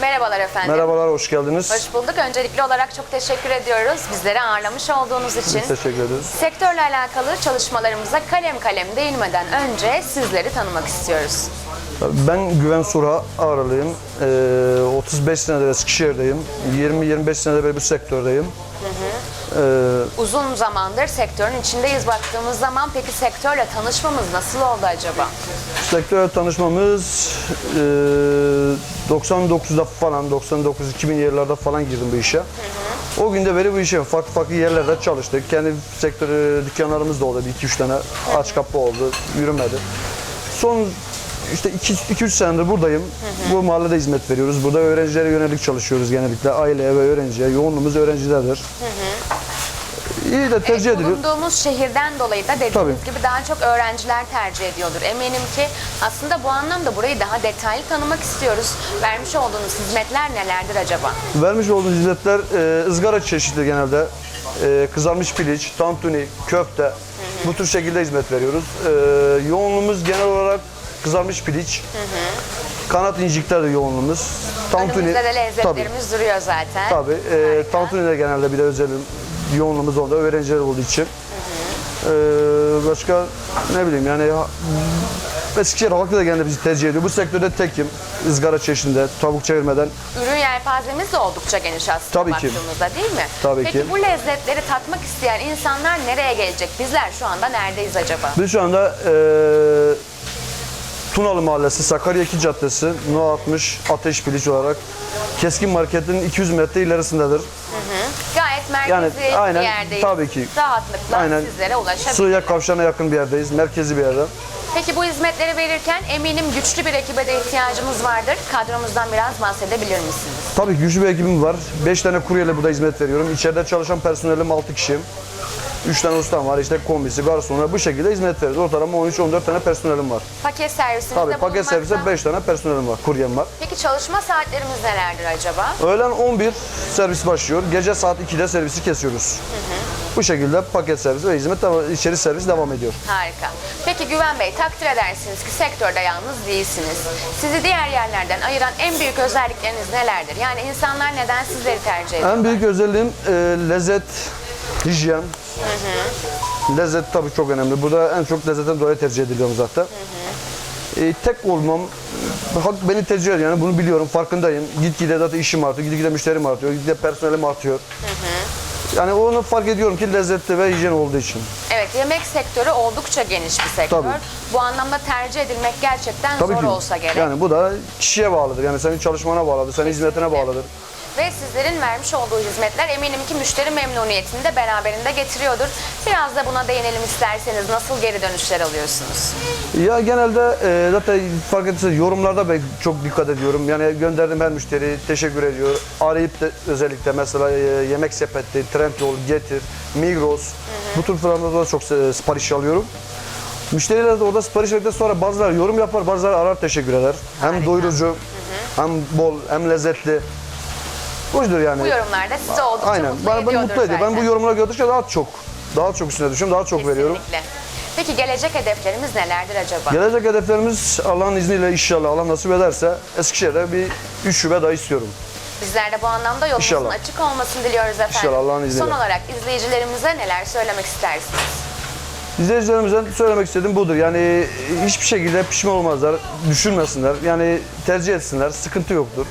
Merhabalar efendim. Merhabalar, hoş geldiniz. Hoş bulduk. Öncelikli olarak çok teşekkür ediyoruz bizleri ağırlamış olduğunuz için. Teşekkür ederiz. Sektörle alakalı çalışmalarımıza kalem kalem değinmeden önce sizleri tanımak istiyoruz. Ben Güven Surha, Ağrılıyım. Ee, 35 senedir Eskişehir'deyim. 20-25 senedir bu sektördeyim. Ee, Uzun zamandır sektörün içindeyiz baktığımız zaman peki sektörle tanışmamız nasıl oldu acaba? sektörle tanışmamız e, 99'da falan, 99-2000 yerlerde falan girdim bu işe. O günde beri bu işe farklı farklı yerlerde çalıştık. Kendi sektörü dükkanlarımız da oldu. 2-3 tane aç kapı oldu, yürümedi. Son işte 2-3 senedir buradayım. Bu mahallede hizmet veriyoruz. Burada öğrencilere yönelik çalışıyoruz genellikle. Aileye ve öğrenciye. Yoğunluğumuz öğrencilerdir. İyi de tercih Evet, ediliyor. bulunduğumuz şehirden dolayı da dediğiniz Tabii. gibi daha çok öğrenciler tercih ediyordur. Eminim ki aslında bu anlamda burayı daha detaylı tanımak istiyoruz. Vermiş olduğunuz hizmetler nelerdir acaba? Vermiş olduğumuz hizmetler e, ızgara çeşitli genelde. E, kızarmış piliç, tantuni, köfte bu tür şekilde hizmet veriyoruz. E, yoğunluğumuz genel olarak kızarmış piliç, kanat incikler de yoğunluğumuz. Tantuni, Önümüzde de tabii, lezzetlerimiz duruyor zaten. tabii. E, tantuni de genelde bir de özel yoğunluğumuz oldu öğrenciler olduğu için. E, başka ne bileyim yani ha- Eskişehir halkı da genelde bizi tercih ediyor. Bu sektörde tekim. ızgara çeşinde, tavuk çevirmeden Ürün yelpazemiz de oldukça geniş aslında Tabii ki. baktığımızda değil mi? Tabii Peki ki. bu lezzetleri tatmak isteyen insanlar nereye gelecek? Bizler şu anda neredeyiz acaba? Biz şu anda e, Tunalı Mahallesi, Sakarya 2 Caddesi, No 60 Ateş Piliç olarak Keskin Market'in 200 metre ilerisindedir. Gayet merkezi Yani aynen, bir yerdeyiz. tabii ki. Rahatlıkla Aynen. sizlere ulaşabiliriz. Sığıya kavşağına yakın bir yerdeyiz, merkezi bir yerde. Peki bu hizmetleri verirken eminim güçlü bir ekibe de ihtiyacımız vardır. Kadromuzdan biraz bahsedebilir misiniz? Tabii ki güçlü bir ekibim var. 5 tane kuryeyle burada hizmet veriyorum. İçeride çalışan personelim 6 kişi. 3 tane ustam var, işte kombisi, garsonu bu şekilde hizmet veriyoruz. Ortalama 13-14 tane personelim var. Paket servisimizde Tabii paket bulunmakta. servise 5 tane personelim var, kuryem var. Peki çalışma saatlerimiz nelerdir acaba? Öğlen 11 servis başlıyor. Gece saat 2'de servisi kesiyoruz. Bu şekilde paket servis ve hizmet devam- içeri servis devam ediyor. Harika. Peki Güven Bey takdir edersiniz ki sektörde yalnız değilsiniz. Sizi diğer yerlerden ayıran en büyük özellikleriniz nelerdir? Yani insanlar neden sizleri tercih ediyor? En büyük özelliğim e, lezzet, hijyen. Lezzet tabii çok önemli. Burada en çok lezzetten dolayı tercih ediliyorum zaten. E, tek olmam, hak beni tercih ediyor yani bunu biliyorum, farkındayım. Gitgide zaten işim artıyor, gitgide müşterim artıyor, gitgide personelim artıyor. Yani onu fark ediyorum ki lezzetli ve hijyen olduğu için. Evet yemek sektörü oldukça geniş bir sektör. Tabii. Bu anlamda tercih edilmek gerçekten Tabii zor ki. olsa gerek. Yani bu da kişiye bağlıdır. Yani senin çalışmana bağlıdır, senin hizmetine bağlıdır. Ve sizlerin vermiş olduğu hizmetler eminim ki müşteri memnuniyetini de beraberinde getiriyordur. Biraz da buna değinelim isterseniz nasıl geri dönüşler alıyorsunuz? Ya genelde e, zaten fark ederseniz yorumlarda ben çok dikkat ediyorum. Yani gönderdiğim her müşteri teşekkür ediyor. Arayıp da özellikle mesela e, yemek sepeti, Trendyol, Getir, Migros bu tür firmalarda da çok e, sipariş alıyorum. Müşteriler de orada sipariş verdikten sonra bazıları yorum yapar, bazıları arar teşekkür eder. Hem Harika. doyurucu, hem bol, hem lezzetli. Budur yani. Bu yorumlarda sizi oldukça Aynen. mutlu Bana, beni ediyordur mutlu ediyor. Ben bu zaten. yorumları gördükçe daha çok, daha çok üstüne düşüyorum, daha çok veriyorum. Kesinlikle. Peki gelecek hedeflerimiz nelerdir acaba? Gelecek hedeflerimiz Allah'ın izniyle inşallah Allah nasip ederse Eskişehir'de bir 3 şube daha istiyorum. Bizler de bu anlamda yolumuzun İnşallah. açık olmasını diliyoruz efendim. İnşallah, Allah'ın izniyle. Son olarak izleyicilerimize neler söylemek istersiniz? İzleyicilerimizden söylemek istediğim budur. Yani hiçbir şekilde pişman olmazlar, düşünmesinler. Yani tercih etsinler, sıkıntı yoktur.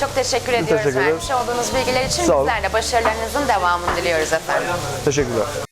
Çok teşekkür ediyoruz teşekkür ederim. vermiş olduğunuz bilgiler için. Sağ olun. Bizler de başarılarınızın devamını diliyoruz efendim. Teşekkürler.